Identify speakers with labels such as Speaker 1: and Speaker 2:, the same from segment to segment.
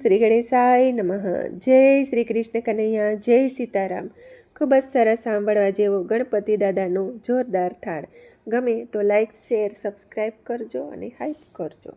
Speaker 1: શ્રી ગણેશાય નમઃ. જય શ્રી કૃષ્ણ કનૈયા, જય સીતારામ. ખૂબ જ સરસ સાંભળવા જેવો ગણપતિ દાદાનો જોરદાર થાળ. ગમે તો લાઈક શેર સબસ્ક્રાઈબ કરજો અને હાઈપ કરજો.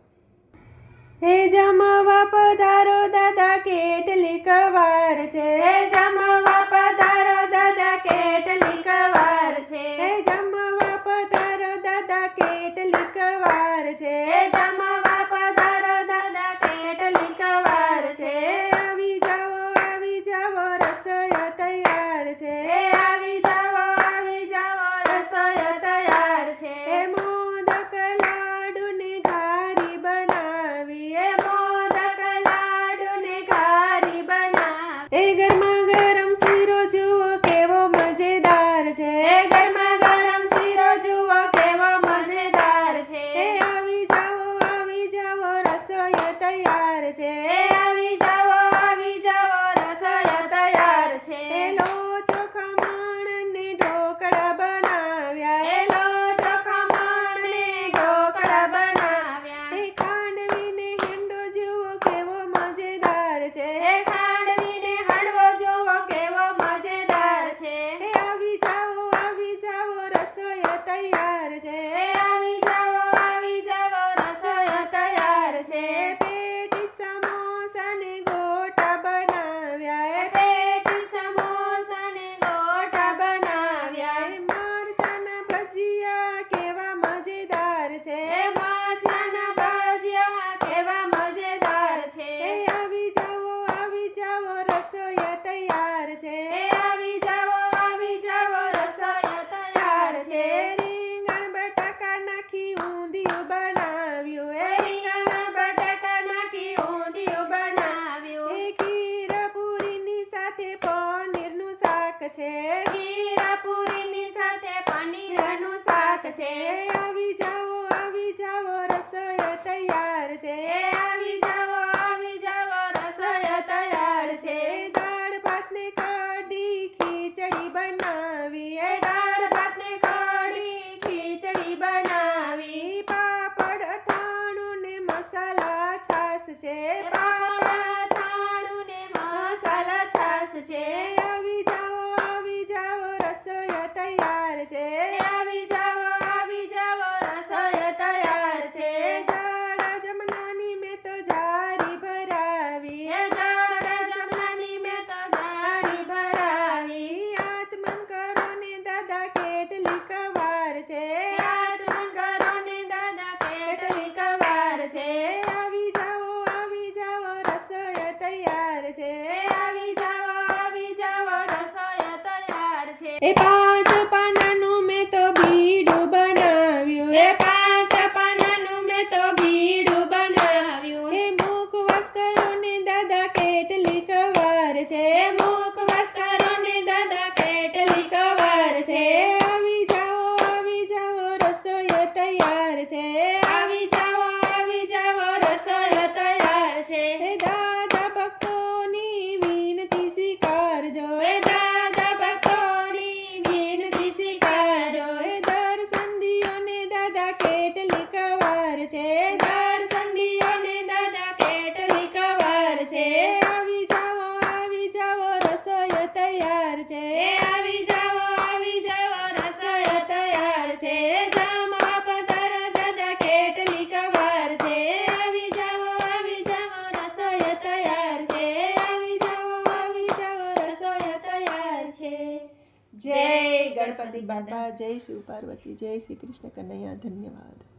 Speaker 1: હે જમવા પધારો દાદા કેટલીક વાર છે હે જમવા પધારો દાદા કેટલીક વાર છે હે જમવા પધારો દાદા કેટલીક વાર છે હે જમવા પધારો દાદા કેટલીક વાર છે આવી જાઓ આવી જાઓ રસોઈ તૈયાર છે હે આવી જાઓ આવી જાઓ રસોઈ તૈયાર છે હે મોદક લાડુ ને ઘારી બનાવી હે મોદક લાડુ ને ઘારી બનાવી એ ગરમા ગરમ શીરો જુઓ કેવો મજેદાર છે. એ ગરમા ગરમ શીરો જુઓ કેવો મજેદાર છે. એ આવી જાઓ આવી જાઓ રસોઈ તૈયાર છે હે આવી જાઓ આવી જાઓ રસોઈ તૈયાર છે લો ચોખા માણ ને ઢોકળા બનાવ્યા હે લો ચોખા માણ ને ઢોકળા બનાવ્યા હે ખાંડવી ને હેંડો જુઓ કેવો મજેદાર છે હે ખાંડવી ને હાંડવો જુઓ કેવો મજેદાર છે હે આવી જાઓ આવી જાઓ રસોઈ તૈયાર છે હે આવી જાઓ આવી જાઓ રસોઈ તૈયાર છે પેટી સમોસા ને ગોટા બનાવ્યા હે પેટી સમોસા ને ગોટા બનાવ્યા હે મરચાના ભજીયા કેવા મજેદાર છે હે મરચાના ભજીયા કેવા મજેદાર છે હે આવી જાઓ આવી જાઓ રસોઈ તૈયાર છે હે આવી જાઓ આવી જાઓ રસોઈ તૈયાર છે રીંગણ બટાકા નાખી ઊંધિયું બનાવ્યું હે રીંગણ બટાકા નાખી ઊંધિયું બનાવ્યું હે ખીર પૂરીની સાથે પનીરનું શાક છે ખીર પૂરીની સાથે પનીરનું શાક છે? આવી જાઓ આવી જાઓ રસોઈ તૈયાર છે. આવી જાઓ આવી જાઓ રસોઈ તૈયાર છે. દાળ ભાત ને કઢી ખીચડી બનાવી. દાળ ભાત ને કઢી ખીચડી બનાવી. પાપડ અથાણું ને મસાલા છાશ છે. પાપડ અથાણું ને મસાલા છાશ છે આવી જાઓ આવી જાઓ રસોઈ તૈયાર છે આવી જાઓ આવી જાઓ રસોઈ તૈયાર છે જાડા જમનાની મેં તો જારી ભરાવી એ જાડા જમનાની મેં તો જારી ભરાવી આચમન કરો ને દાદા કેટલી કવાર છે આચમન કરો ને દાદા કેટલી કવાર છે આવી જાઓ આવી જાઓ રસોઈ તૈયાર છે આવી જાઓ આવી જાઓ રસોઈ તૈયાર છે એ પાંચ પાનાનું મેં તો બીડું બનાવ્યું. એ પાંચ પાનાનું મેં તો બીડું બનાવ્યું. એ મુખવાસ કરો ને દાદા કેટલી કવાર છે મુખવાસ કરો ને દાદા કેટલી કવાર છે આવી જાઓ આવી જાઓ રસોઈ તૈયાર છે આવી જાઓ આવી જાઓ રસોઈ તૈયાર છે એ દાદા ભક્તોની વિનતી સ્વીકારજો એ દાદા ભક્તોની વિનતી સ્વીકારો એ દર્શન દિયો ને દાદા કેટલી કવાર છે દર સંધિઓને દાદા કેટલી કવાર છે. આવી જાઓ આવી જાઓ, રસોઈ તૈયાર છે. આવી જાઓ આવી જાઓ, રસોઈ તૈયાર છે. જામા પધારો દાદા કેટલી કવાર છે. આવી જાઓ આવી જાઓ, રસોઈ તૈયાર છે. આવી જાઓ આવી જાઓ, રસોઈ તૈયાર છે. જય ગણપતિ બાપા, જય શિવ પાર્વતી, જય શ્રી કૃષ્ણ કનૈયા, ધન્યવાદ.